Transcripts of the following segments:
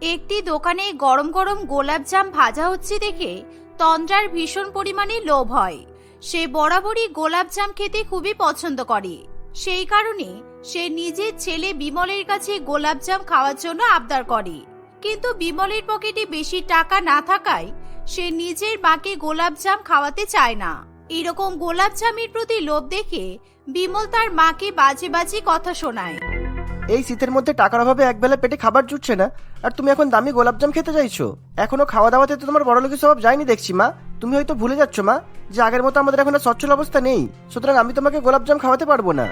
একটি দোকানে গরম গরম গোলাপজাম ভাজা হচ্ছে দেখে তন্দ্রার ভীষণ পরিমাণে লোভ হয়। সে বরাবরই গোলাপজাম খেতে খুবই পছন্দ করে। সেই কারণে সে নিজের ছেলে বিমলের কাছে গোলাপজাম খাওয়ার জন্য আবদার করে। কিন্তু বিমলের পকেটে বেশি টাকা না থাকায় সে নিজের মাকে গোলাপজাম খাওয়াতে চায় না। এরকম গোলাপজামের প্রতি লোভ দেখে বিমল তার মাকে বাজে বাজে কথা শোনায়। এই শীতের মধ্যে টাকার অভাবে একবেলা পেটে খাবার জুটছে না। আর তুমি এখন দামি গোলাপজাম খেতে চাইছো। এখনও খাওয়া দাওয়াতে তো তোমার বড় লোকের স্বভাব যায়নি দেখছি, মা। তুমি হয়তো ভুলে যাচ্ছ, মা, যে আগের মতো আমাদের এখন সচ্ছল অবস্থা নেই। সুতরাং আমি তোমাকে গোলাপজাম খাওয়াতে পারব না।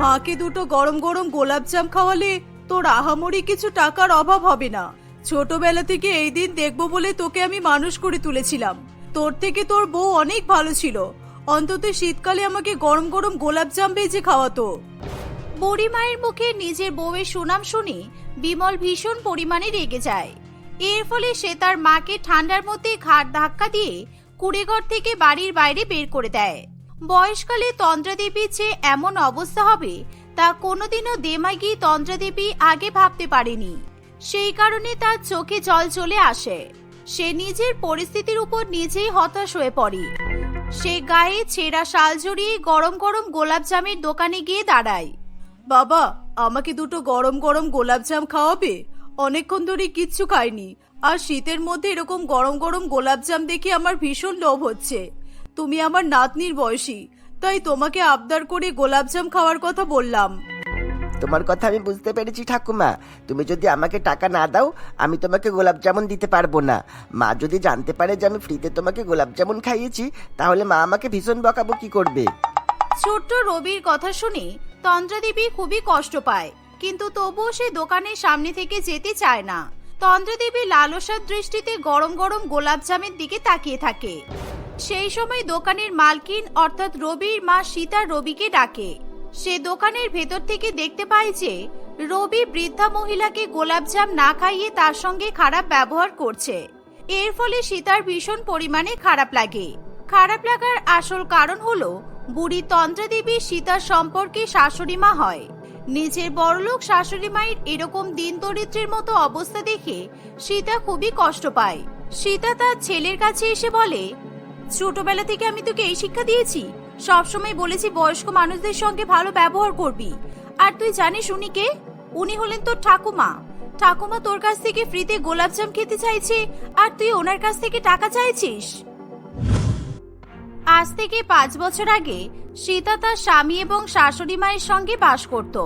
মাকে দুটো গরম গরম গোলাপজাম খাওয়ালে তোর আহামরি কিছু টাকার অভাব হবে না। ছোটবেলা থেকে এই দিন দেখব বলে তোকে আমি মানুষ করে তুলেছিলাম। তোর থেকে তোর বউ অনেক ভালো ছিল। অন্তত শীতকালে আমাকে গরম গরম গোলাপজাম ভেজে খাওয়াতো। বুড়ি মায়ের মুখে নিজের বউয়ের সুনাম শুনে বিমল ভীষণ পরিমাণে রেগে যায়। এর ফলে সে তার মাকে ঠান্ডার মধ্যে ঘাট ধাক্কা দিয়ে কুড়েঘর থেকে বাড়ির বাইরে বের করে দেয়। বয়সকালে তন্দ্রাদেবীর যে এমন অবস্থা হবে, তা কোনোদিনও দেমাগি তন্দ্রাদেবী আগে ভাবতে পারেনি। সেই কারণে তার চোখে জল চলে আসে। সে নিজের পরিস্থিতির উপর নিজেই হতাশ হয়ে পড়ে। সে গায়ে ছেঁড়া শাল জড়িয়ে গরম গরম গোলাপজামের দোকানে গিয়ে দাঁড়ায়। বাবা আমাকে দুটো গরম গরম গোলাপজাম খাওয়াবে? অনেকক্ষণ ধরে কিচ্ছু খাইনি। আর শীতের মধ্যে এরকম গরম গরম গোলাপজাম দেখে আমার ভীষণ লোভ হচ্ছে। তুমি আমার নাতনির বয়সী তাই তোমাকে আবদার করে গোলাপজাম খাওয়ার কথা বললাম। তোমার কথা আমি বুঝতে পেরেছি ঠাকুমা। তুমি যদি আমাকে টাকা না দাও আমি তোমাকে গোলাপ জামুন দিতে পারব না। মা যদি জানতে পারে যে আমি ফ্রিতে তোমাকে গোলাপ জামুন খাইয়েছি তাহলে মা আমাকে ভীষণ বকাবো কি করবে। ছোট্ট রবির কথা শুনে তন্দ্রাদেবী খুবই কষ্ট পায়, কিন্তু তবুও সে দোকানের সামনে থেকে যেতে চায় না। তন্দ্রাদেবী লালসার দৃষ্টিতে গরম গরম গোলাপজামের দিকে তাকিয়ে থাকে। সেই সময় দোকানের মালকিন অর্থাৎ রবির মা সীতা রবিকে ডাকে। সে দোকানের ভেতর থেকে দেখতে পায় যে, রবি বৃদ্ধা মহিলাকে গোলাপজাম না খাইয়ে তার সঙ্গে খারাপ ব্যবহার করছে। এর ফলে সীতার ভীষণ পরিমাণে খারাপ লাগে। খারাপ লাগার আসল কারণ হলো বুড়ি তন্ত্রাদেবী সীতার সম্পর্কে শাশুড়ি মা হয়। নিজের বড়লোক শাশুড়ি মায়ের এরকম দিন দরিদ্রের মতো অবস্থা দেখে সীতা খুবই কষ্ট পায়। সীতা তার ছেলের কাছে এসে বলে, ছোটবেলা থেকে আমি তোকে এই শিক্ষা দিয়েছি। সবসময় বলেছি বয়স্ক মানুষদের সঙ্গে ভালো ব্যবহার করবি। আর তুই জানিস উনি কে? উনি হলেন তোর ঠাকুমা। ঠাকুমা তোর কাছ থেকে ফ্রিতে গোলাপজাম খেতে চাইছে, আর তুই ওনার কাছ থেকে টাকা চাইছিস? আজ থেকে পাঁচ বছর আগে সীতা তার স্বামী এবং শাশুড়ি মায়ের সঙ্গে বাস করত।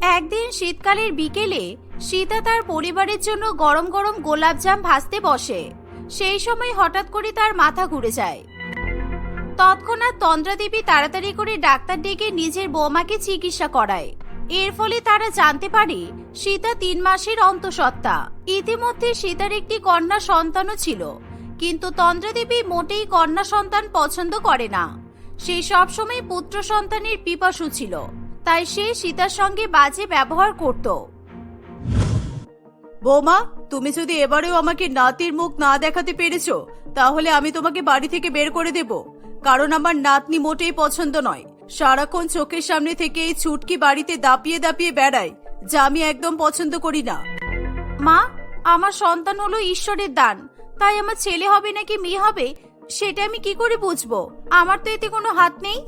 একদিন শীতকালের বিকেলে সীতা তার পরিবারের জন্য গরম গরম গোলাপজাম ভাজতে বসে। সেই সময় হঠাৎ করে তার মাথা ঘুরে যায়। তৎক্ষণাৎ তন্দ্রাদেবী তাড়াতাড়ি করে ডাক্তার ডেকে নিজের বৌমাকে চিকিৎসা করায়। এর ফলে তারা জানতে পারে সীতা তিন মাসের অন্তঃসত্ত্বা। ইতিমধ্যে সীতার একটি কন্যা সন্তানও ছিল। কিন্তু তন্দ্রাদেবী মোটেই কন্যা সন্তান পছন্দ করে না। সে সবসময় পুত্র সন্তানের পিপাসু ছিল তাই সে সীতার সঙ্গে বাজে ব্যবহার করত। বৌমা তুমি যদি এবারেও আমাকে নাতির মুখ না দেখাতে পেরেছ তাহলে আমি তোমাকে বাড়ি থেকে বের করে দেব। কারণ আমার নাতনি মোটেই পছন্দ নয়। সারাক্ষণ চোখের সামনে থেকে এই ছুটকি বাড়িতে দাপিয়ে দাপিয়ে বেড়ায় যা আমি একদম পছন্দ করি না। মা আমার সন্তান হলো ঈশ্বরের দান। তাই আমার ছেলে হবে নাকি মেয়ে হবে সেটা আমি কি করে বুঝব? আমার তো এতে কোনো হাত নেই।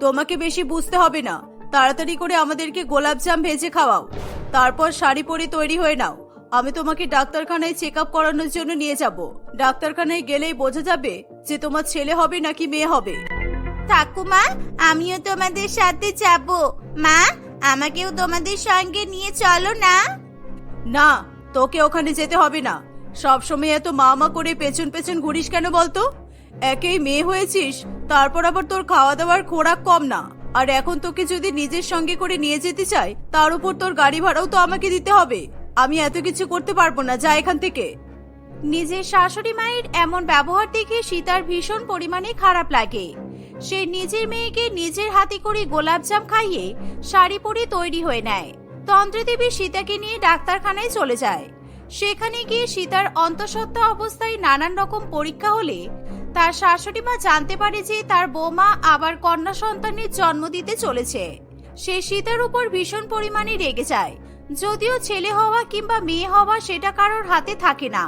তোমাকে বেশি বুঝতে হবে না। তাড়াতাড়ি করে আমাদেরকে গোলাপজাম ভেজে খাওয়াও। তারপর শাড়ি পরে তৈরি হয়ে নাও। আমি তোমাকে ডাক্তারখানায় চেক আপ করানোর জন্য নিয়ে যাব। ডাক্তারখানায় গেলেই বোঝা যাবে যে তোমার ছেলে হবে নাকি মেয়ে হবে। ঠাকুমা আমিও তোমাদের সাথে যাব। মা আমাকেও তোমাদের সঙ্গে নিয়ে চলো না। না তোকে ওখানে যেতে হবে না। সবসময় এত মা মা করে পেছন পেছন ঘুরিস কেন বলতো? একেই মেয়ে হয়েছিস, তারপর আবার তোর খাওয়া দাওয়ার খোরাক কম না। আর এখন তোকে যদি নিজের সঙ্গে করে নিয়ে যেতে চাই তার উপর তোর গাড়ি ভাড়াও তো আমাকে দিতে হবে। আমি এত কিছু করতে পারব না, যা এখান থেকে। নিজের শাশুড়ি মায়ের এমন ব্যবহার দেখে সীতার ভীষণ পরিমাণে খারাপ লাগে। সে নিজের মেয়েকে নিজের হাতে করে গোলাপজাম খাইয়ে শাড়ি পরে তৈরি হয়ে নেয়। তন্ত্রদেবী সীতাকে নিয়ে ডাক্তারখানায় চলে যায়। সেখানে গিয়ে সীতার অন্তঃসত্ত্বা অবস্থায় নানান রকম পরীক্ষা হলে তার শাশুড়ি মা জানতে পারে যে তার বৌমা আবার কন্যা সন্তানের জন্ম দিতে চলেছে। সে সীতার উপর ভীষণ পরিমাণে রেগে যায়। যদিও ছেলে হওয়া কিংবা মেয়ে হওয়া সেটা কারোর হাতে থাকে না।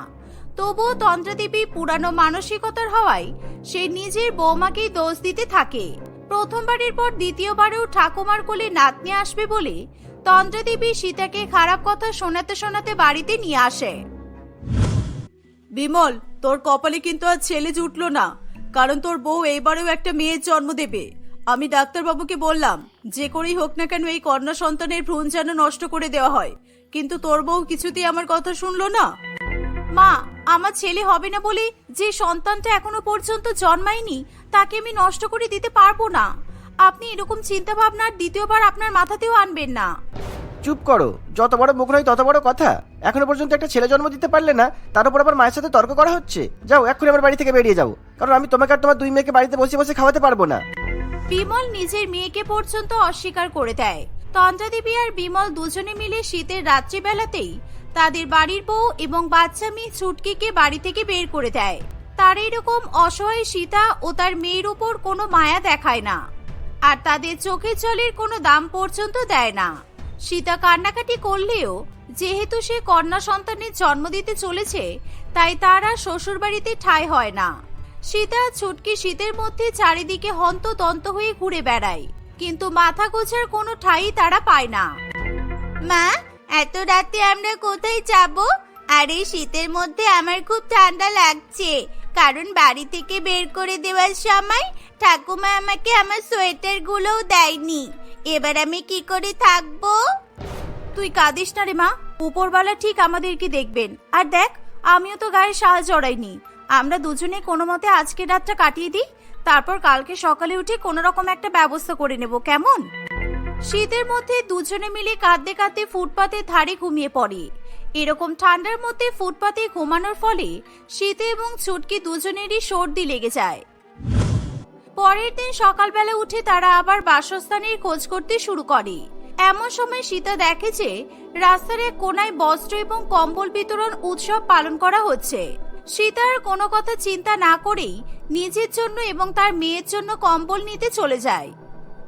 তবুও তন্দ্রাদেবী পুরানো মানসিকতার হওয়ায় সে নিজের বৌমাকেই দোষ দিতে থাকে। প্রথমবারের পর দ্বিতীয়বারেও ঠাকুমার কোলে নাতনি আসবে বলে তন্দ্রাদেবী সীতাকে খারাপ কথা শোনাতে শোনাতে বাড়িতে নিয়ে আসে। বিমল তোর কপালে কিন্তু আর ছেলে জুটলো না। কারণ তোর বউ এইবারেও একটা মেয়ের জন্ম দেবে। আমি ডাক্তারবাবুকে বললাম যে করেই হোক না কেন এই কন্যা সন্তানের ভ্রূণ যেন নষ্ট করে দেওয়া হয়। কিন্তু তোর বউ কিছুতেই আমার কথা শুনলো না। মা আমার ছেলে হবে না বলে যে সন্তানটা এখনও পর্যন্ত জন্মায়নি তাকে আমি নষ্ট করে দিতে পারব না। আপনি এরকম চিন্তা ভাবনা দ্বিতীয়বার আপনার মাথাতেও আনবেন না। চুপ করো। যত বড় মুখ নয় তত বড় কথা। এখনও পর্যন্ত একটা ছেলে জন্ম দিতে পারলে না তার উপর আবার মায়ের সাথে তর্ক করা হচ্ছে। যাও এক্ষুনি আমার বাড়ি থেকে বেরিয়ে যাও। কারণ আমি তোমাকে আর তোমার দুই মেয়েকে বাড়িতে বসে বসে খাওয়াতে পারব না। বিমল নিজের মেয়েকে পর্যন্ত অস্বীকার করে দেয়। তন্দ্রাদেবী আর বিমল দুজনে মিলে শীতের রাত্রিবেলাতেই তাদের বাড়ির বউ এবং বাচ্চা মেয়ে ছুটকিকে বাড়ি থেকে বের করে দেয়। তার এরকম অসহায় সীতা ও তার মেয়ের উপর কোনো মায়া দেখায় না। আর তাদের চোখের জলের কোনো দাম পর্যন্ত দেয় না। সীতা কান্নাকাটি করলেও, যেহেতু সে কন্যা সন্তানের জন্ম দিতে চলেছে, তাই তার আর শ্বশুরবাড়িতে ঠাঁই হয় না। সীতা ছুটকি শীতের মধ্যে চারিদিকে হন্ততন্ত হয়ে ঘুরে বেড়ায়, কিন্তু মাথা গোছার কোনো ঠাঁই তারা পায় না। মা, এত রাতে আমরা কোথায় যাব? আর এই শীতের মধ্যে আমার খুব ঠান্ডা লাগছে। কারণ বাড়ি থেকে বের করে দেওয়ার সময় ঠাকুমা আমাকে আমার সোয়েটার গুলোও দেয়নি। এবার আমি কি করে থাকব? তুই কাঁদিস না রে মা। উপরওয়ালা ঠিক আমাদেরকে দেখবেন। আর দেখ, আমিও তো গায়ে সাহায্য জড়াইনি। আমরা দুজনে কোনো মতে আজকে রাতটা কাটিয়ে দিই। তারপর কালকে সকালে উঠে কোনো রকম একটা ব্যবস্থা করে নেব, কেমন? শীতের মধ্যে দুজনে মিলে কাঁদতে কাঁদতে ফুটপাতের ধারে ঘুমিয়ে পড়ে। এরকম ঠান্ডার মধ্যে ফুটপাতে ঘুমানোর ফলে শীতে এবং ছুটকি দুজনেরই সর্দি লেগে যায়। পরের দিন সকালবেলা উঠে তারা আবার বাসস্থানের খোঁজ করতে শুরু করে। এমন সময় সীতা দেখে যে রাস্তার এক কোনায় বস্ত্র এবং কম্বল বিতরণ উৎসব পালন করা হচ্ছে। সীতার কোনো কথা চিন্তা না করেই নিজের জন্য এবং তার মেয়ের জন্য কম্বল নিতে চলে যায়।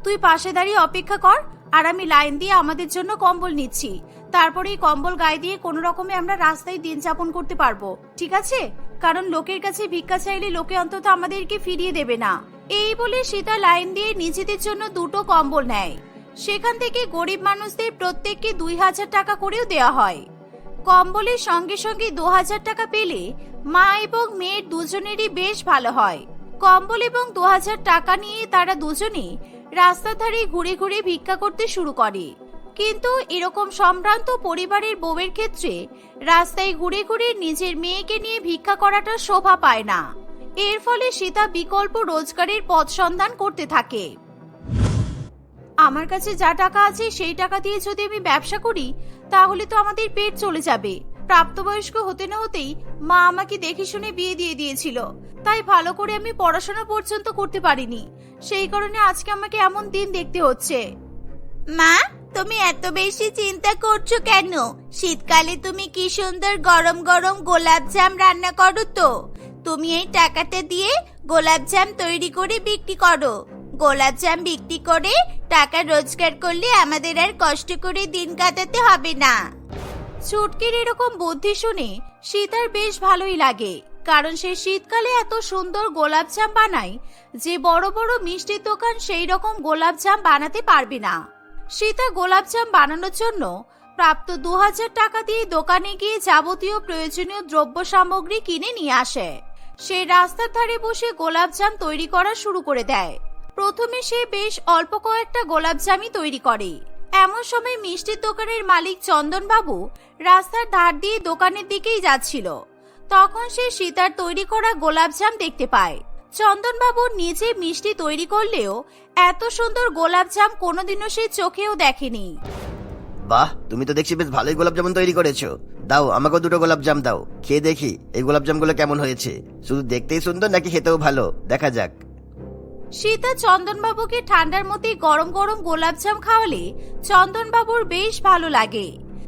তুই পাশে দাঁড়িয়ে অপেক্ষা কর, আর আমি লাইন দিয়ে আমাদের জন্য কম্বল নিচ্ছি। তারপরে এই কম্বল গায়ে দিয়ে কোনো রকমে আমরা রাস্তায় দিন যাপন করতে পারব, ঠিক আছে? কারণ লোকের কাছে ভিক্ষা চাইলে লোকে অন্তত আমাদেরকে ফিরিয়ে দেবে না। এই বলে সীতা লাইন দিয়ে নিজেদের জন্য দুটো কম্বল নেয়। সেখান থেকে গরিব মানুষদের প্রত্যেককে দুই হাজার টাকা করেও দেওয়া হয়। কম্বলের সঙ্গে সঙ্গে দু হাজার টাকা পেলে মা এবং মেয়ের দুজনেরই বেশ ভালো হয়। কম্বল এবং দু হাজার টাকা নিয়ে তারা দুজনে রাস্তার ধারে ঘুরে ঘুরে ভিক্ষা করতে শুরু করে। কিন্তু এরকম সম্ভ্রান্ত পরিবারের বউয়ের ক্ষেত্রে রাস্তায় ঘুরে ঘুরে নিজের মেয়েকে নিয়ে ভিক্ষা করাটা শোভা পায় না। এর ফলে সীতা বিকল্প রোজগারের পথ সন্ধান করতে থাকে। আমার কাছে যা টাকা আছে, সেই টাকা দিয়ে যদি আমি ব্যবসা করি, তাহলে তো আমাদের পেট চলে যাবে। প্রাপ্তবয়স্ক হতে না হতেই মা আমাকে দেখে শুনে বিয়ে দিয়ে দিয়েছিল। তাই ভালো করে আমি পড়াশোনা পর্যন্ত করতে পারিনি। সেই কারণে আজকে আমাকে এমন দিন দেখতে হচ্ছে। মা, তুমি এত বেশি চিন্তা করছ কেন? শীতকালে তুমি কি সুন্দর গরম গরম গোলাপ জাম রান্না করো তো? তুমি এই টাকাটা দিয়ে গোলাপ জাম তৈরি করে বিক্রি করো। গোলাপ জাম বিক্রি করে টাকা রোজগার করলে আমাদের আর কষ্ট করে দিন কাটাতে হবে না। ছুটকির এরকম বুদ্ধি শুনে সীতার বেশ ভালোই লাগে, কারণ সে শীতকালে এত সুন্দর গোলাপজাম বানায় যে বড় বড় মিষ্টির দোকান সেই রকম গোলাপজাম বানাতে পারবে না। সীতা গোলাপজাম বানানোর জন্য প্রাপ্ত দু হাজার টাকা দিয়ে দোকানে গিয়ে যাবতীয় প্রয়োজনীয় দ্রব্য সামগ্রী কিনে নিয়ে আসে। সে রাস্তার ধারে বসে গোলাপজাম তৈরি করা শুরু করে দেয়। প্রথমে সে বেশ অল্প কয়েকটা গোলাপজামই তৈরি করে। এমন সময় মিষ্টির দোকানের মালিক চন্দনবাবু রাস্তার ধার দিয়ে দোকানের দিকেই যাচ্ছিল। তখন সে সীতার তৈরি করা গোলাপজাম দেখতে পায়। চন্দনবাবু নিজে মিষ্টি তৈরি করলেও এত সুন্দর গোলাপজাম কোনোদিনও সে চোখেও দেখেনি। বাহ, তুমি তো দেখছি বেশ ভালোই গোলাপ জামুন তৈরি করেছ। দাও, আমাকেও দুটো গোলাপ জাম দাও। খেয়ে দেখি এই গোলাপ জামগুলো কেমন হয়েছে। শুধু দেখতেই সুন্দর নাকি খেতেও ভালো? দেখা যাক। সীতা চন্দনবাবুকে ঠান্ডার মধ্যে গরম গরম গোলাপজাম খাওয়ালে চন্দনবাবুর বেশ ভালো লাগে।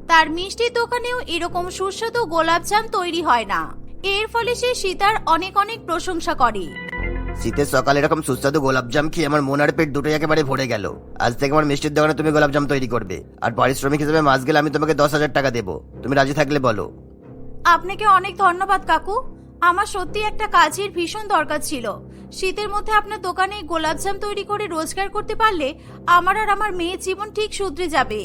তার মিষ্টির দোকানেও এরকম সুস্বাদু গোলাপজাম তৈরি হয় না। এর ফলে সে সীতার অনেক অনেক প্রশংসা করে। শীতের সকালে এরকম সুস্বাদু গোলাপজাম খেয়ে আমার মন আর পেট দুটোই একেবারে ভরে গেল। আজ থেকে আমার মিষ্টির দোকানে তুমি গোলাপজাম তৈরি করবে। আর পারিশ্রমিক হিসেবে মাস গেলে আমি তোমাকে দশ হাজার টাকা দেবো। তুমি রাজি থাকলে বলো। আপনাকে অনেক ধন্যবাদ, কাকু। আমার সত্যি একটা কাজের ভীষণ দরকার ছিল। শীতের মধ্যে আপনার দোকানে গোলাপজাম তৈরি করে রোজগার করতে পারলে আমার আর আমার মেয়ের জীবন ঠিক শুধরে যাবে।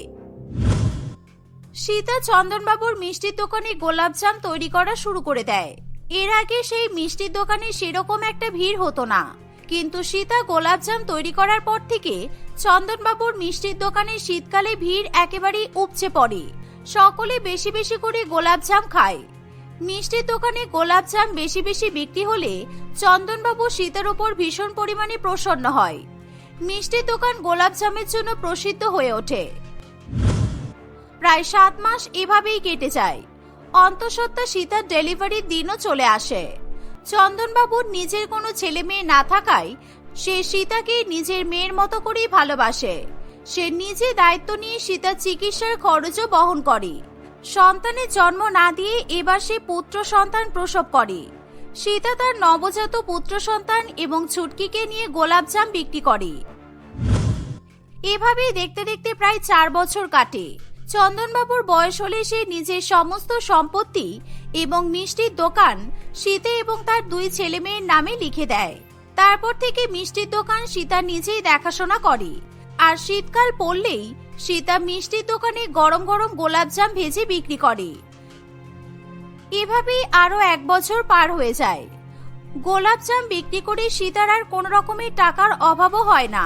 সীতা চন্দনবাবুর মিষ্টির দোকানে গোলাপজাম তৈরি করা শুরু করে দেয়। এর আগে সেই মিষ্টির দোকানে সেরকম একটা ভিড় হতো না। কিন্তু সীতা গোলাপজাম তৈরি করার পর থেকে চন্দনবাবুর মিষ্টির দোকানে শীতকালে ভিড় একেবারেই উপচে পড়ে। সকলে বেশি বেশি করে গোলাপজাম খায়। মিষ্টির দোকানে গোলাপজাম বেশি বেশি বিক্রি হলে চন্দনবাবু শীতের ওপর ভীষণ পরিমাণে প্রসন্ন হয়। মিষ্টির দোকান গোলাপজামের জন্য প্রসিদ্ধ হয়ে ওঠে। প্রায় সাত মাস এভাবেই কেটে যায়। অন্তঃসত্ত্বা সীতার ডেলিভারির দিনও চলে আসে। চন্দনবাবুর নিজের কোনো ছেলে মেয়ে না থাকায় সে সীতাকে নিজের মেয়ের মতো করেই ভালোবাসে। সে নিজে দায়িত্ব নিয়ে সীতার চিকিৎসার খরচও বহন করে। সন্তানের জন্ম না দিয়ে এবার সে পুত্র সন্তান প্রসব করে। সীতা তার নবজাত পুত্র সন্তান এবং ছুটকিকে নিয়ে গোলাপজাম বিক্রি করে। এভাবেই দেখতে দেখতে প্রায় চার বছর কাটে। চন্দনবাবুর বয়স হলে সে নিজের সমস্ত সম্পত্তি এবং মিষ্টির দোকান সীতা এবং তার দুই ছেলে মেয়ের নামে লিখে দেয়। তারপর থেকে মিষ্টির দোকান সীতা নিজেই দেখাশোনা করে। আর শীতকাল পড়লেই সীতা মিষ্টির দোকানে গরম গরম গোলাপজাম ভেজে বিক্রি করে। এভাবেই আরও এক বছর পার হয়ে যায়। গোলাপজাম বিক্রি করে সীতার আর কোনো রকমের টাকার অভাবও হয় না।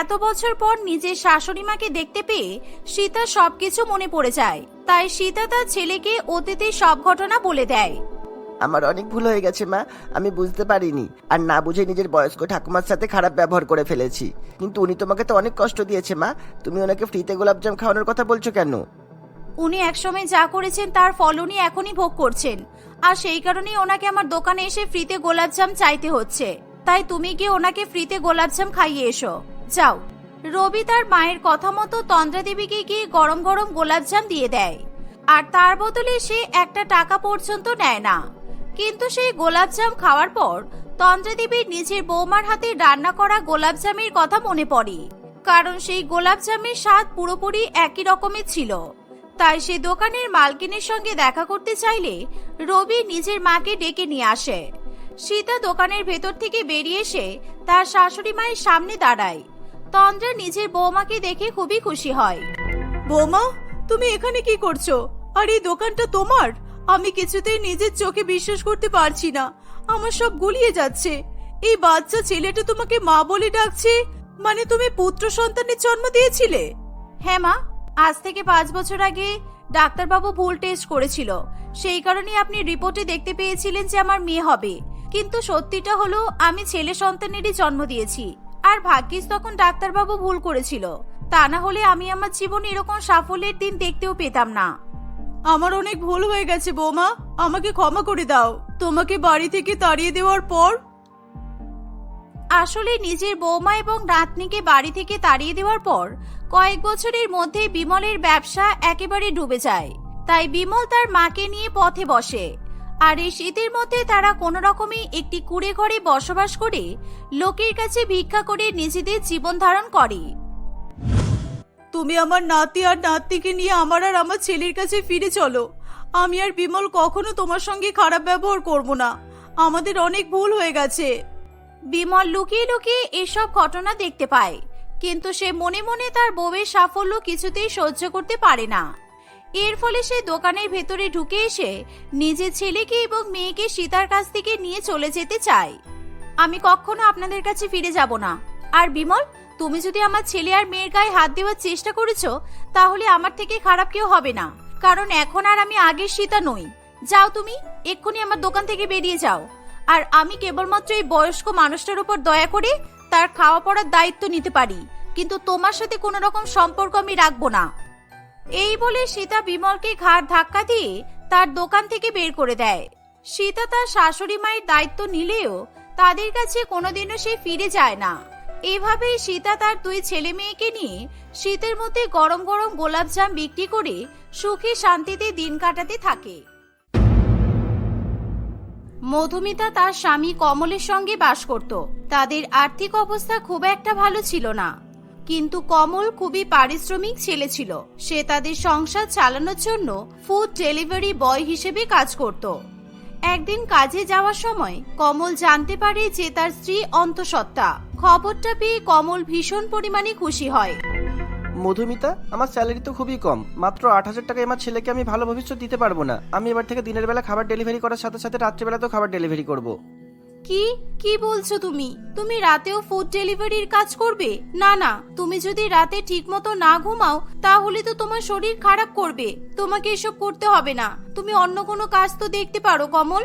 এত বছর পর নিজের শাশুড়ি মাকে দেখতে পেয়ে সীতা সবকিছু মনে পড়ে যায়। তাই সীতা তার ছেলেকে অতীতের সব ঘটনা বলে দেয়। আমার অনেক ভুল হয়ে গেছে মা। আমি বুঝতে পারিনি। আর না বুঝে নিজের বয়স্ক ঠাকুমার সাথে খারাপ ব্যবহার করে ফেলেছি। কিন্তু উনি তোমাকে তো অনেক কষ্ট দিয়েছে মা। তুমি ওনাকে ফ্রিতে গোলাপজাম খাওয়ানোর কথা বলছো কেন? উনি একসময় যা করেছেন তার ফল উনি এখনই ভোগ করছেন। আর সেই কারণেই ওনাকে আমার দোকানে এসে ফ্রিতে গোলাপজাম চাইতে হচ্ছে। তাই তুমি গিয়ে ওনাকে ফ্রিতে গোলাপজাম খাইয়ে এসো। যাও। রবি তার মায়ের কথা মতো তন্দ্রা দেবীকে গিয়ে গরম গরম গোলাপজাম দিয়ে দেয়। আর তার বদলে সে একটা টাকা পর্যন্ত নেয় না। কিন্তু সেই গোলাপজাম খাওয়ার পর তন্দ্রা দেবীর নিজের বৌমার হাতে রান্না করা গোলাপজামের কথা মনে পড়ে। কারণ সেই গোলাপজামের স্বাদ পুরোপুরি একই রকমের ছিল। তাই সে দোকানের মালকিনের সঙ্গে দেখা করতে চাইলে রবি নিজের মাকে ডেকে নিয়ে আসে। সীতা দোকানের ভেতর থেকে বেরিয়ে এসে তার শাশুড়ি মায়ের সামনে দাঁড়ায়। তন্দ্রা নিজের বৌমাকে দেখে খুবই খুশি হয়। বৌমা তুমি এখানে কি করছ? আর এই দোকানটা তোমার? আমি কিছুতেই নিজের চোখে বিশ্বাস করতে পারছি না। আমার সব গুলিয়ে যাচ্ছে। এই বাচ্চা ছেলেটা তোমাকে মা বলে ডাকছে? মানে তুমি পুত্র সন্তানের জন্ম দিয়েছিলে? হ্যাঁ মা আজ থেকে পাঁচ বছর আগে ডাক্তারবাবু ভুল টেস্ট করেছিল। সেই কারণে আপনি রিপোর্টে দেখতে পেয়েছিলেন যে আমার মেয়ে হবে। কিন্তু সত্যিটা হলো আমি ছেলে সন্তানেরই জন্ম দিয়েছি। আর ভাগ্যিস তখন ডাক্তারবাবু ভুল করেছিল। তা না হলে আমি আমার জীবনে এরকম সাফল্যের দিন দেখতেও পেতাম না। আমার অনেক ভুল হয়ে গেছে বৌমা। আমাকে ক্ষমা করে দাও। তোমাকে বাড়ি থেকে তাড়িয়ে দেওয়ার পর। আসলে নিজের বৌমা এবং নাতনিকে বাড়ি থেকে তাড়িয়ে দেওয়ার পর কয়েক বছরের মধ্যে বিমলের ব্যবসা একেবারে ডুবে যায়। তাই বিমল তার মাকে নিয়ে পথে বসে। আর এই শীতের মধ্যে তারা কোনো রকমে একটি কুড়ে ঘরে বসবাস করে লোকের কাছে ভিক্ষা করে নিজেদের জীবন ধারণ করে। তুমি আমার নাতি আর নাতিকে নিয়ে আমার আর আমার ছেলের কাছে ফিরে চলো। আমি আর বিমল কখনো তোমার সঙ্গে খারাপ ব্যবহার করব না। আমাদের অনেক ভুল হয়ে গেছে। বিমল লুকিয়ে লুকিয়ে এসব ঘটনা দেখতে পায় কিন্তু সে মনে মনে তার বউয়ের সাফল্য কিছুতেই সহ্য করতে পারে না। এর ফলে সে দোকানের ভেতরে ঢুকে এসে নিজের ছেলেকে এবং মেয়েকে সীতার কাছ থেকে নিয়ে চলে যেতে চায়। আমি কখনো আপনাদের কাছে ফিরে যাব না। আর বিমল, তুমি যদি আমার ছেলে আর মেয়ের গায়ে হাত দেওয়ার চেষ্টা করেছ, তাহলে আমার থেকে খারাপ কেউ হবে না। কারণ এখন আর আমি আগের সীতা নই। যাও তুমি, এক্ষুনি আমার দোকান থেকে বেরিয়ে যাও। আর আমি কেবলমাত্র এই বয়স্ক মানুষটার উপর দয়া করে তার খাওয়া পড়ার দায়িত্ব নিতে পারি। কিন্তু তোমার সাথে কোনো রকম সম্পর্ক আমি রাখব না। এই বলে সীতা বিমলকে ঘাড় ধাক্কা দিয়ে তার দোকান থেকে বের করে দেয়। সীতা তার শাশুড়ি মায়ের দায়িত্ব নিলেও তাদের কাছে কোনোদিনও সে ফিরে যায় না। এভাবেই সীতা তার দুই ছেলে মেয়েকে নিয়ে শীতের মধ্যে গরম গরম গোলাপজাম বিক্রি করে সুখে শান্তিতে দিন কাটাতে থাকে। মধুমিতা তার স্বামী কমলের সঙ্গে বাস করত। তাদের আর্থিক অবস্থা খুব একটা ভালো ছিল না। কিন্তু কমল খুবই পারিশ্রমিক ছেলে ছিল। সে তাদের সংসার চালানোর জন্য ফুড ডেলিভারি বয় হিসেবে কাজ করত। একদিন কাজে যাওয়ার সময় কমল জানতে পারে যে তার স্ত্রী অন্তঃসত্ত্বা। খবরটা পেয়ে কমল ভীষণ পরিমাণে খুশি হয়। মধুমিতা, আমার স্যালারি তো খুবই কম। মাত্র আট হাজার টাকায় আমার ছেলেকে আমি ভালো ভবিষ্যৎ দিতে পারব না। আমি এবার থেকে দিনের বেলা খাবার ডেলিভারি করার সাথে সাথে রাত্রিবেলাতেও খাবার ডেলিভারি করব। কি? কি বলছো তুমি? তুমি রাতেও ফুড ডেলিভারির কাজ করবে? না না। তুমি যদি রাতে ঠিকমতো না ঘুমাও, তাহলে তো তোমার শরীর খারাপ করবে। তোমাকে এসব করতে হবে না। তুমি অন্য কোনো কাজ তো দেখতে পারো, কমল।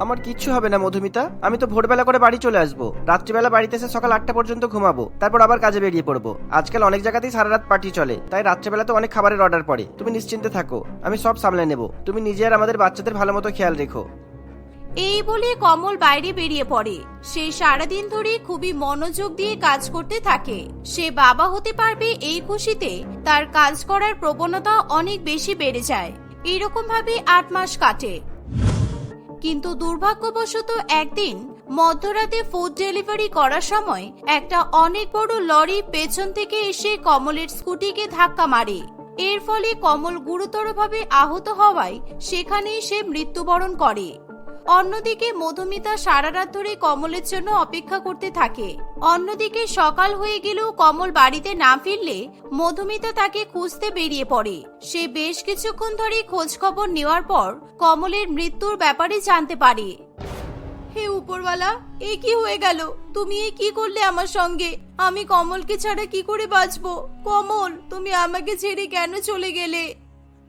আমার কিচ্ছু হবে না, মধুমিতা। আমি তো ভোরবেলা করে বাড়ি চলে আসব। রাত্রিবেলা বাড়িতে এসে সকাল আটটা পর্যন্ত ঘুমাবো। তারপর আবার কাজে বেরিয়ে পড়ব। আজকাল অনেক জায়গাতেই সারা রাত পার্টি চলে। তাই রাত্রেবেলা তো অনেক খাবারের অর্ডার পড়ে। তুমি নিশ্চিন্তে থাকো। আমি সব সামলে নেব। তুমি নিজে আর আমাদের বাচ্চাদের ভালো মতো খেয়াল রেখো। এই বলে কমল বাইরে বেরিয়ে পড়ে। সে সারাদিন ধরে খুবই মনোযোগ দিয়ে কাজ করতে থাকে। সে বাবা হতে পারবে এই খুশিতে, তার কাজ করার প্রবণতা অনেক বেশি বেড়ে যায়। এরকম ভাবে আট মাস কাটে। কিন্তু দুর্ভাগ্যবশত একদিন, মধ্যরাতে ফুড ডেলিভারি করার সময় একটা অনেক বড় লরি পেছন থেকে এসে কমলের স্কুটিকে ধাক্কা মারে। এর ফলে কমল গুরুতরভাবে আহত হওয়ায় সেখানেই সে মৃত্যুবরণ করে। অন্যদিকে মধুমিতা সারা রাত ধরে কমলের জন্য অপেক্ষা করতে থাকে। অন্যদিকে সকাল হয়ে গেলেও কমল বাড়িতে না ফিরলে মধুমিতা তাকে খুঁজতে বেরিয়ে পড়ে। সে বেশ কিছুক্ষণ ধরে খোঁজ খবর নেওয়ার পর কমলের মৃত্যুর ব্যাপারে জানতে পারে। হে উপরওয়ালা এ কি হয়ে গেল? তুমি এ কি করলে আমার সঙ্গে? আমি কমলকে ছাড়া কি করে বাঁচবো? কমল তুমি আমাকে ছেড়ে কেন চলে গেলে?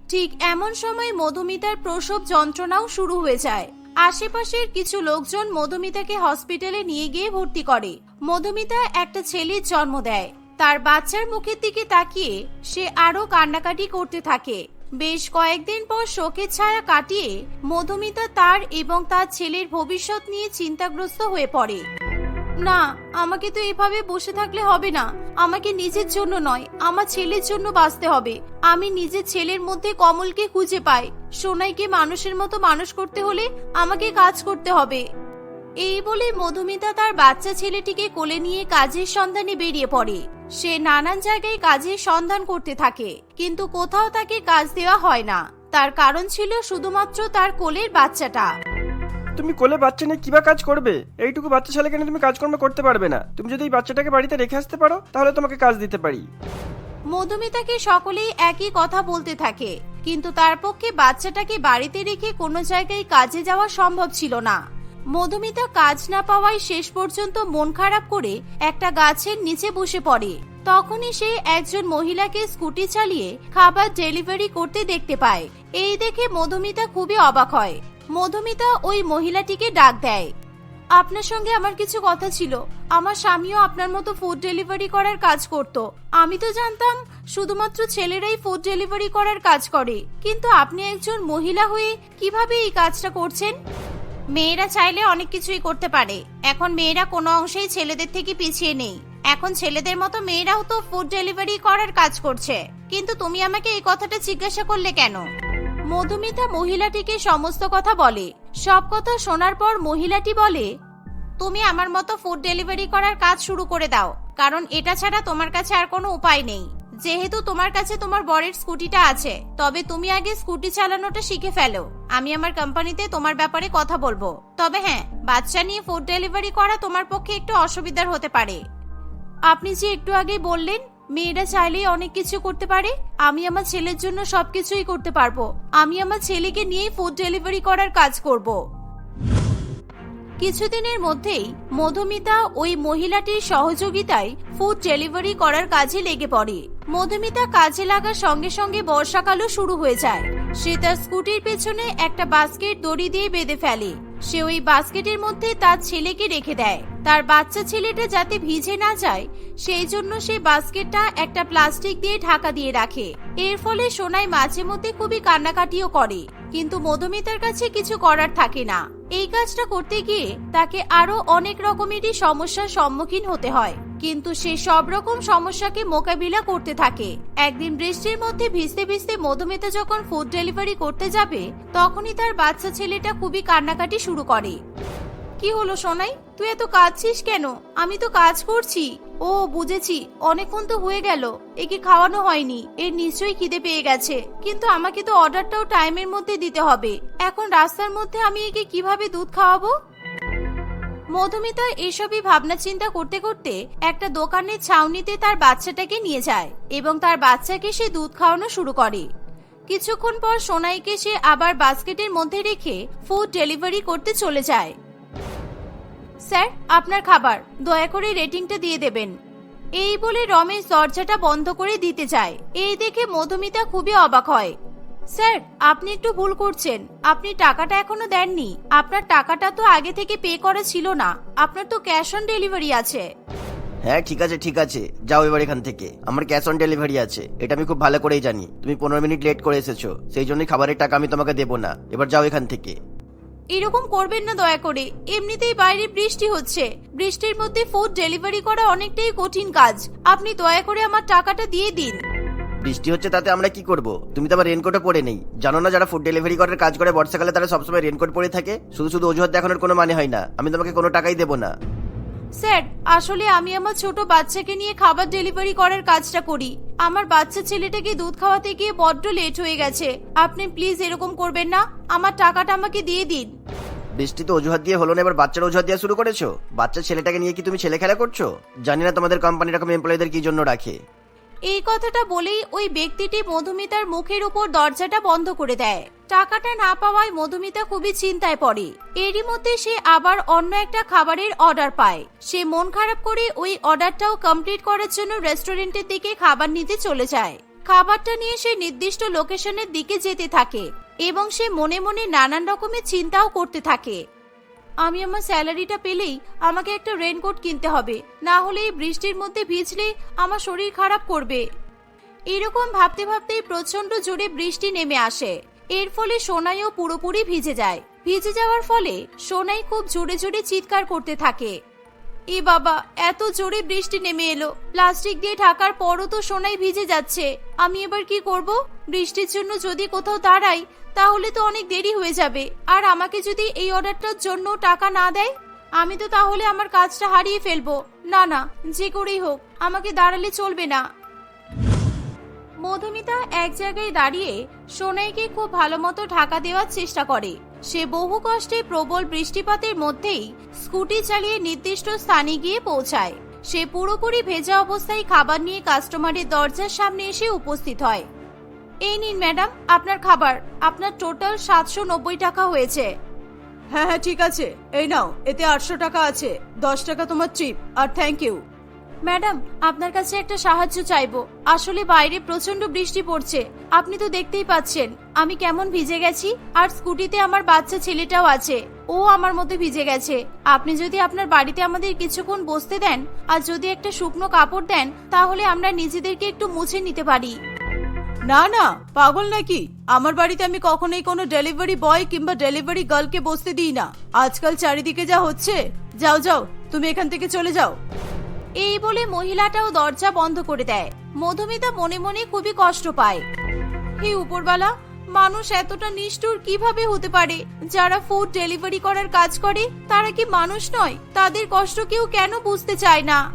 ঠিক এমন সময় মধুমিতার প্রসব যন্ত্রণাও শুরু হয়ে যায়। আশেপাশের কিছু লোকজন মধুমিতাকে হসপিটালে নিয়ে গিয়ে ভর্তি করে। মধুমিতা একটা ছেলের জন্ম দেয়। তার বাচ্চার মুখের দিকে তাকিয়ে সে আরও কান্নাকাটি করতে থাকে। বেশ কয়েকদিন পর শোকের ছায়া কাটিয়ে মধুমিতা তার এবং তার ছেলের ভবিষ্যৎ নিয়ে চিন্তাগ্রস্ত হয়ে পড়ে। না, আমাকে তো এভাবে বসে থাকলে হবে না। আমাকে নিজের জন্য নয়, আমার ছেলের জন্য বাঁচতে হবে। আমি নিজের ছেলের মধ্যে কমলকে খুঁজে পাই। সোনাইকে মানুষের মতো মানুষ করতে হলে আমাকে কাজ করতে হবে। এই বলে মধুমিতা তার বাচ্চা ছেলেটিকে কোলে নিয়ে কাজের সন্ধানে বেরিয়ে পড়ে। সে নানান জায়গায় কাজের সন্ধান করতে থাকে, কিন্তু কোথাও তাকে কাজ দেওয়া হয় না। তার কারণ ছিল শুধুমাত্র তার কোলের বাচ্চাটা। তুমি কোলে বাচ্চা নিয়ে কিবা কাজ করবে? এইটুকু বাচ্চা ছেলেকে নিয়ে তুমি কাজকর্ম করতে পারবে না? তুমি যদি এই বাচ্চাটাকে বাড়িতে রেখে আসতে পারো, তাহলে তোমাকে কাজ দিতে পারি। মধুমিতাকে সকলেই একই কথা বলতে থাকে, কিন্তু তার পক্ষে বাচ্চাটাকে বাড়িতে রেখে কোনো জায়গায় কাজে যাওয়া সম্ভব ছিল না। মধুমিতা কাজ না পাওয়ায় শেষ পর্যন্ত মন খারাপ করে একটা গাছের নিচে বসে পড়ে। তখনই সে একজন মহিলাকে স্কুটি চালিয়ে খাবার ডেলিভারি করতে দেখতে পায়। এই দেখে মধুমিতা খুবই অবাক হয়। মধুমিতা ওই মহিলাটিকে ডাক দেয়। আপনার সঙ্গে আমার কিছু কথা ছিল। আমার স্বামীও আপনার মতো ফুড ডেলিভারি করার কাজ করত। আমি তো জানতাম, শুধুমাত্র ছেলেরাই ফুড ডেলিভারি করার কাজ করে। কিন্তু আপনি একজন মহিলা হয়ে কীভাবে এই কাজটা করছেন? মেয়েরা চাইলে অনেক কিছুই করতে পারে। এখন মেয়েরা কোনো অংশেই ছেলেদের থেকে পিছিয়ে নেই। এখন ছেলেদের মতো মেয়েরাও তো ফুড ডেলিভারি করার কাজ করছে। কিন্তু তুমি আমাকে এই কথাটা জিজ্ঞাসা করলে কেন? মধুমিতা মহিলাটিকে সমস্ত কথা বলে। সব কথা শোনার পর মহিলাটি বলে, তুমি আমার মতো ফুড ডেলিভারি করার কাজ শুরু করে দাও, কারণ এটা ছাড়া তোমার কাছে আর কোনো উপায় নেই। যেহেতু তোমার কাছে তোমার বরের স্কুটিটা আছে, তবে তুমি আগে স্কুটি চালানোটা শিখে ফেলো। আমি আমার কোম্পানিতে তোমার ব্যাপারে কথা বলব। তবে হ্যাঁ বাচ্চা নিয়ে ফুড ডেলিভারি করা তোমার পক্ষে একটু অসুবিধার হতে পারে। আপনি যে একটু আগেই বললেন মেয়েরা চাইলেই অনেক কিছু করতে পারে। আমি আমার ছেলের জন্য সবকিছুই করতে পারব। আমি আমার ছেলেকে নিয়েই ফুড ডেলিভারি করার কাজ করব। কিছুদিনের মধ্যেই মধুমিতা ওই মহিলাটির সহযোগিতায় ফুড ডেলিভারি করার কাজে লেগে পড়ে। মধুমিতা কাজে লাগার সঙ্গে সঙ্গে বর্ষাকালও শুরু হয়ে যায়। সে তার স্কুটির পেছনে একটা বাস্কেট দড়ি দিয়ে বেঁধে ফেলে। সে ওই বাস্কেটের মধ্যে তার ছেলেকে রেখে দেয়। তার বাচ্চা ছেলেটা যাতে ভিজে না যায়, সেই জন্য সে বাস্কেটটা একটা প্লাস্টিক দিয়ে ঢাকা দিয়ে রাখে। এর ফলে সোনাই মাঝে মধ্যে খুবই কান্নাকাটিও করে, কিন্তু মধুমিতার কাছে কিছু করার থাকে না। এই কাজটা করতে গিয়ে তাকে আরও অনেক রকমেরই সমস্যার সম্মুখীন হতে হয়, কিন্তু সে সব রকম সমস্যাকে মোকাবিলা করতে থাকে। একদিন বৃষ্টির মধ্যে ভিজতে ভিজতে মধুমিতা যখন ফুড ডেলিভারি করতে যাবে, তখনই তার বাচ্চা ছেলেটা খুবই কান্নাকাটি শুরু করে। কি হলো সোনাই? তুই এত কাঁদছিস কেন? আমি তো কাজ করছি। ও, বুঝেছি। অনেকক্ষণ তো হয়ে গেল। একে খাওয়ানো হয়নি। এর নিশ্চয়ই খিদে পেয়ে গেছে। কিন্তু আমাকে তো অর্ডারটাও টাইমের মধ্যে দিতে হবে। এখন রাস্তার মধ্যে আমি একে কীভাবে দুধ খাওয়াবো? মধুমিতা এসবই ভাবনা চিন্তা করতে করতে একটা দোকানের ছাউনিতে তার বাচ্চাটাকে নিয়ে যায় এবং তার বাচ্চাকে সে দুধ খাওয়ানো শুরু করে। কিছুক্ষণ পর সোনাইকে সে আবার বাস্কেটের মধ্যে রেখে ফুড ডেলিভারি করতে চলে যায়। স্যার, আপনার খাবার। দয়া করে রেটিংটা দিয়ে দেবেন। এই বলে রমেশ দরজাটা বন্ধ করে দিতে যায়। এই দেখে মধুমিতা খুবই অবাক হয়। স্যার, আপনি একটু ভুল করছেন। আপনি টাকাটা এখনও দেননি। আপনার টাকাটা তো আগে থেকে পে করা ছিল না। আপনার তো ক্যাশ অন ডেলিভারি আছে। হ্যাঁ ঠিক আছে ঠিক আছে। যাও এবার এখান থেকে। আমার ক্যাশ অন ডেলিভারি আছে। এটা আমি খুব ভালো করেই জানি। তুমি পনেরো মিনিট লেট করে এসেছ। সেই জন্যই খাবারের টাকা আমি তোমাকে দেবো না। এবার যাও এখান থেকে। এরকম করবেন না দয়া করে। এমনিতেই বাইরে বৃষ্টি হচ্ছে। বৃষ্টির মধ্যে ফুড ডেলিভারি করা অনেকটাই কঠিন কাজ। আপনি দয়া করে আমার টাকাটা দিয়ে দিন। বৃষ্টি হচ্ছে তাতে আমরা কি করব? তুমি তো আবার রেনকোটও পরে নেই। জানো না যারা ফুড ডেলিভারি করার কাজ করে, বর্ষাকালে তারা সবসময় রেনকোট পরে থাকে? শুধু শুধু অজুহাত দেখানোর কোনো মানে হয় না। আমি তোমাকে কোনো টাকাই দেবো না। স্যার, আসলে আমি আমার ছোট বাচ্চাকে নিয়ে খাবার ডেলিভারি করার কাজটা করি। আমার বাচ্চা ছেলেটাকে দুধ খাওয়াতে গিয়ে বড্ড লেট হয়ে গেছে। আপনি প্লিজ এরকম করবেন না। আমার টাকাটা আমাকে দিয়ে দিন। বৃষ্টি তো অজুহাত দিয়ে হলো না, এবার বাচ্চার অজুহাত দিয়ে শুরু করেছ? বাচ্চা ছেলেটাকে নিয়ে কি তুমি ছেলে খেলা করছ? জানি না তোমাদের কোম্পানি এরকম এমপ্লয়ীদের কি জন্য রাখে। এই কথাটা বলেই ওই ব্যক্তিটি মধুমিতার মুখের উপর দরজাটা বন্ধ করে দেয়। টাকাটা না পাওয়ায় মধুমিতা খুবই চিন্তায় পড়ে। এরই মধ্যে সে আবার অন্য একটা খাবারের অর্ডার পায়। সে মন খারাপ করে ওই অর্ডারটাও কমপ্লিট করার জন্য রেস্টুরেন্টের দিকে খাবার নিতে চলে যায়। খাবারটা নিয়ে সে নির্দিষ্ট লোকেশনের দিকে যেতে থাকে এবং সে মনে মনে নানান রকমের চিন্তাও করতে থাকে। আমি আমার স্যালারিটা পেলেই আমাকে একটা রেনকোট কিনতে হবে। না হলে এই বৃষ্টির মধ্যে ভিজলে আমার শরীর খারাপ করবে। এরকম ভাবতে ভাবতেই প্রচণ্ড জোরে বৃষ্টি নেমে আসে। এর ফলে সোনাইও পুরোপুরি ভিজে যায়। ভিজে যাওয়ার ফলে সোনাই খুব জোরে জোরে চিৎকার করতে থাকে। এ বাবা, এত জোরে বৃষ্টি নেমে এলো। প্লাস্টিক দিয়ে ঢাকার পরও তো সোনাই ভিজে যাচ্ছে। আমি এবার কি করব? বৃষ্টির জন্য যদি কোথাও দাঁড়াই তাহলে তো অনেক দেরি হয়ে যাবে। আর আমাকে যদি এই অর্ডারটার জন্য টাকা না দেয়? আমি তো তাহলে আমার কাজটা হারিয়ে ফেলব। না না, যে করেই হোক, আমাকে দাঁড়ালে চলবে না। মধুমিতা এক জায়গায় দাঁড়িয়ে সোনাইকে খুব ভালো মতো ঢাকা দেওয়ার চেষ্টা করে। সে বহু কষ্টে প্রবল বৃষ্টিপাতের মধ্যেই স্কুটি চালিয়ে নির্দিষ্ট স্থানে গিয়ে পৌঁছায়। সে পুরোপুরি ভেজা অবস্থায় খাবার নিয়ে কাস্টমারের দরজার সামনে এসে উপস্থিত হয়। এই নিন ম্যাডাম আপনার খাবার। আপনার টোটাল সাতশো নব্বই টাকা হয়েছে। হ্যাঁ হ্যাঁ ঠিক আছে। এই নাও এতে আটশো টাকা আছে। দশ টাকা তোমার চিপ আর থ্যাংক ইউ ম্যাডাম আপনার কাছে একটা সাহায্য চাইব। আসলে বাইরে প্রচণ্ড বৃষ্টি পড়ছে। আপনি তো দেখতেই পাচ্ছেন আমি কেমন ভিজে গেছি আর স্কুটিতে আমার বাচ্চা ছেলেটাও আছে। ও আমার মধ্যে ভিজে গেছে। আপনি যদি আপনার বাড়িতে আমাদের কিছুক্ষণ বসতে দেন আর যদি একটা শুকনো কাপড় দেন তাহলে আমরা নিজেদেরকে একটু মুছে নিতে পারি। না না পাগল নাকি? আমার বাড়িতে আমি কখনোই কোনো ডেলিভারি বয় কিংবা ডেলিভারি গার্লকে বসতে দিই না। আজকাল চারিদিকে যা হচ্ছে যাও যাও তুমি এখান থেকে চলে যাও। এই বলে মহিলাটাও দরজা বন্ধ করে দেয়। মধুমিতা মনে মনে খুবই কষ্ট পায়। হে উপরবালা মানুষ এতটা নিষ্ঠুর কীভাবে হতে পারে? যারা ফুড ডেলিভারি করার কাজ করে তারা কি মানুষ নয়? তাদের কষ্ট কেউ কেন বুঝতে চায় না?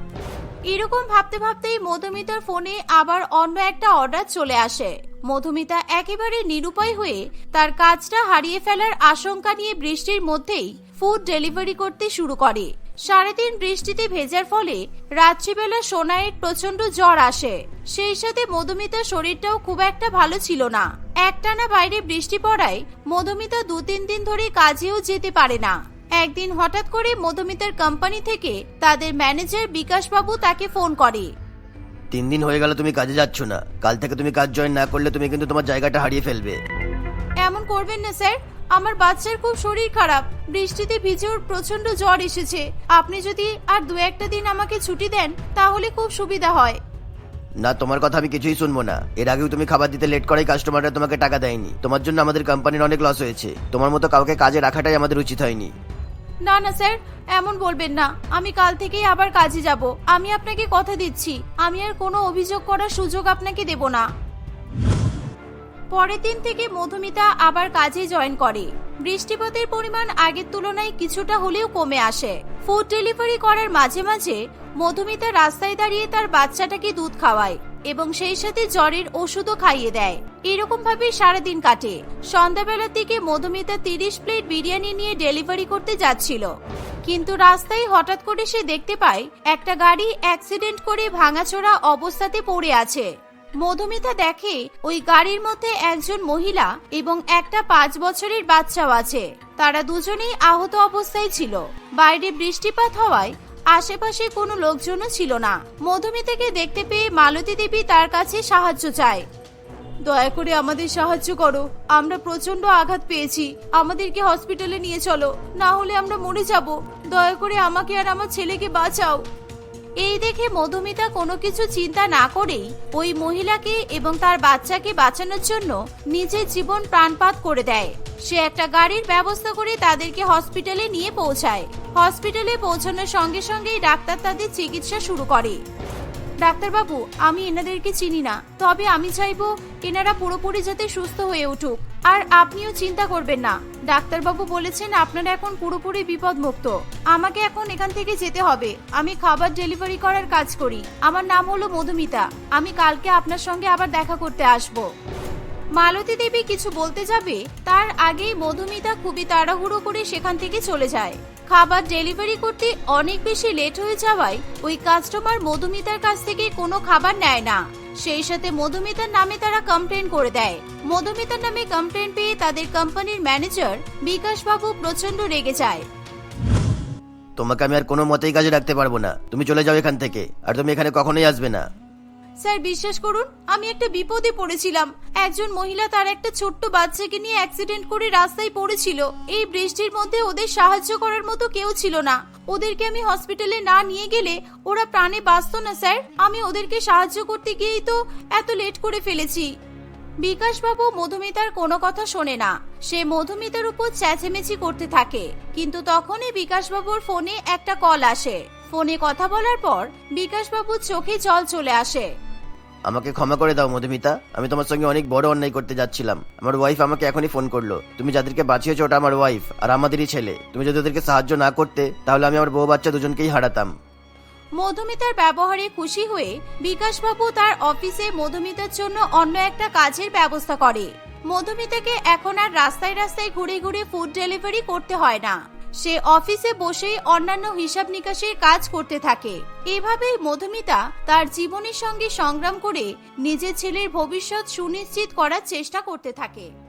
এরকম ভাবতে ভাবতেই মধুমিতার ফোনে আবার অন্য একটা অর্ডার চলে আসে। মধুমিতা একেবারে নিরুপায় হয়ে তার কাজটা হারিয়ে ফেলার আশঙ্কা নিয়ে বৃষ্টির মধ্যেই ফুড ডেলিভারি করতে শুরু করে। সাড়ে তিন বৃষ্টিতে ভেজার ফলে রাত্রিবেলা সোনাইয়ের প্রচণ্ড জ্বর আসে। সেই সাথে মধুমিতার শরীরটাও খুব একটা ভালো ছিল না। একটানা বাইরে বৃষ্টি পড়ায় মধুমিতা দু তিন দিন ধরে কাজেও যেতে পারে না। একদিন হঠাৎ করে মধুমিতার কোম্পানি থেকে তাদের ম্যানেজার বিকাশবাবু তাকে ফোন করে। তিন দিন হয়ে গেল তুমি কাজে যাচ্ছ না। কাল থেকে তুমি কাজ জয়েন না করলে তুমি কিন্তু তোমার জায়গাটা হারিয়ে ফেলবে। এমন করবেন না স্যার। আমার বাচ্চার খুব শরীর খারাপ। বৃষ্টিতে ভিজে ওর প্রচণ্ড জ্বর এসেছে। আপনি যদি আর দু একটা দিন আমাকে ছুটি দেন তাহলে খুব সুবিধা হয়। না তোমার কথা আমি কিছুই শুনব না। এর আগেও তুমি খাবার দিতে লেট করাই কাস্টমাররা তোমাকে টাকা দেয়নি। তোমার জন্য আমাদের কোম্পানির অনেক লস হয়েছে। তোমার মতো কাউকে কাজে রাখাটাই আমাদের উচিত হয়নি। না না, স্যার, এমন বলবেন না। আমি কাল থেকেই আবার কাজে যাব। আমি আপনাকে কথা দিচ্ছি। আমি আর কোনো অভিযোগ করার সুযোগ আপনাকে দেব না। পরের দিন থেকে মধুমিতা আবার কাজে জয়েন করে। বৃষ্টিপাতের পরিমাণ আগের তুলনায় কিছুটা হলেও কমে আসে। ফুড ডেলিভারি করার মাঝে মাঝে মধুমিতা রাস্তায় দাঁড়িয়ে তার বাচ্চাটাকে দুধ খাওয়ায়। এবং সেই সাথে জ্বরের ওষুধও খাইয়ে দেয়। এরকম ভাবে সারাদিন কাটে। সন্ধ্যাবেলার দিকে মধুমিতা তিরিশ প্লেট বিরিয়ানি নিয়ে ডেলিভারি করতে যাচ্ছিল। কিন্তু রাস্তায় হঠাৎ করে সে দেখতে পায়, একটা গাড়ি অ্যাক্সিডেন্ট করে ভাঙাচোরা অবস্থাতে পড়ে আছে। মধুমিতা দেখে ওই গাড়ির মধ্যে একজন মহিলা এবং একটা পাঁচ বছরের বাচ্চাও আছে। তারা দুজনেই আহত অবস্থায় ছিল। বাইরে বৃষ্টিপাত হওয়ায় আশেপাশে কোনো লোকজনও ছিল না। মধুমিতাকে দেখতে পেয়ে মালতী দেবী তার কাছে সাহায্য চায়। দয়া করে আমাদের সাহায্য করো। আমরা প্রচণ্ড আঘাত পেয়েছি। আমাদেরকে হসপিটালে নিয়ে চলো। না হলে আমরা মরে যাব। দয়া করে আমাকে আর আমার ছেলেকে বাঁচাও। এই দেখে মধুমিতা কোনো কিছু চিন্তা না করেই ওই মহিলাকে এবং তার বাচ্চাকে বাঁচানোর জন্য নিজের জীবন প্রাণপাত করে দেয়। সে একটা গাড়ির ব্যবস্থা করে তাদেরকে হসপিটালে নিয়ে পৌঁছায়। হসপিটালে পৌঁছানোর সঙ্গে সঙ্গেই ডাক্তার তাদের চিকিৎসা শুরু করে। ডাক্তারবাবু, আমি এনাদেরকে চিনি না। তবে আমি চাইব এনারা পুরোপুরি যাতে সুস্থ হয়ে উঠুক। আর আপনিও চিন্তা করবেন না। ডাক্তারবাবু বলেছেন আপনারা এখন পুরোপুরি বিপদমুক্ত। আমাকে এখন এখান থেকে যেতে হবে। আমি খাবার ডেলিভারি করার কাজ করি। আমার নাম হলো মধুমিতা। আমি কালকে আপনার সঙ্গে আবার দেখা করতে আসব। মালতী দেবী কিছু বলতে যাবে? তার আগেই মধুমিতা খুবই তাড়াহুড়ো করে সেখান থেকে চলে যায়। খাবার ডেলিভারি করতে অনেক বেশি লেট হয়ে যাওয়ায় ওই কাস্টমার মধুমিতার কাছ থেকে কোনো খাবার নেয় না। সেই সাথে মধুমিতার নামে তারা কমপ্লেন করে দেয়। মধুমিতার নামে কমপ্লেন পেয়ে তাদের কোম্পানির ম্যানেজার বিকাশ বাবু প্রচণ্ড রেগে যায়। তোমাকে আমি আর কোনো মতেই কাজে রাখতে পারব না। তুমি চলে যাও এখান থেকে, আর তুমি এখানে কখনোই আসবে না। স্যার, বিশ্বাস করুন, আমি একটা বিপদে পড়েছিলাম। একজন মহিলা তার একটা ছোট্ট বাচ্চাকে নিয়ে অ্যাক্সিডেন্ট করে রাস্তায় পড়েছিল। এই বৃষ্টির মধ্যে ওদের সাহায্য করার মতো কেউ ছিল না। ওদেরকে আমি হসপিটালে না নিয়ে গেলে ওরা প্রাণে বাঁচত না, স্যার। আমি ওদেরকে সাহায্য করতে গিয়েই তো এত লেট করে ফেলেছি। বিকাশবাবু মধুমিতার কোনো কথা শোনে না। সে মধুমিতার উপর চেঁচেমেচি করতে থাকে। কিন্তু তখনই বিকাশবাবুর ফোনে একটা কল আসে। ফোনে কথা বলার পর বিকাশবাবুর চোখে জল চলে আসে। আমাকে ক্ষমা করে দাও, মধুমিতা। আমি তোমার সঙ্গে অনেক বড় অন্যায় করতে যাচ্ছিলাম। আমার ওয়াইফ আমাকে এখনই ফোন করল। তুমি যাদেরকে বাঁচিয়েছো ওটা আমার ওয়াইফ আর আমাদেরই ছেলে। তুমি যদি ওদেরকে সাহায্য না করতে, তাহলে আমি আমার বউ বাচ্চা দুজনকেই হারাতাম। মধুমিতার ব্যবহারে খুশি হয়ে বিকাশবাবু তার অফিসে মধুমিতার জন্য অন্য একটা কাজের ব্যবস্থা করে। মধুমিতাকে এখন আর রাস্তায় রাস্তায় ঘুরে ঘুরে ফুড ডেলিভারি করতে হয় না। সে অফিসে বসেই অন্যান্য হিসাব নিকাশের কাজ করতে থাকে। এভাবেই মধুমিতা তার জীবনের সঙ্গে সংগ্রাম করে নিজের ছেলের ভবিষ্যৎ সুনিশ্চিত করার চেষ্টা করতে থাকে।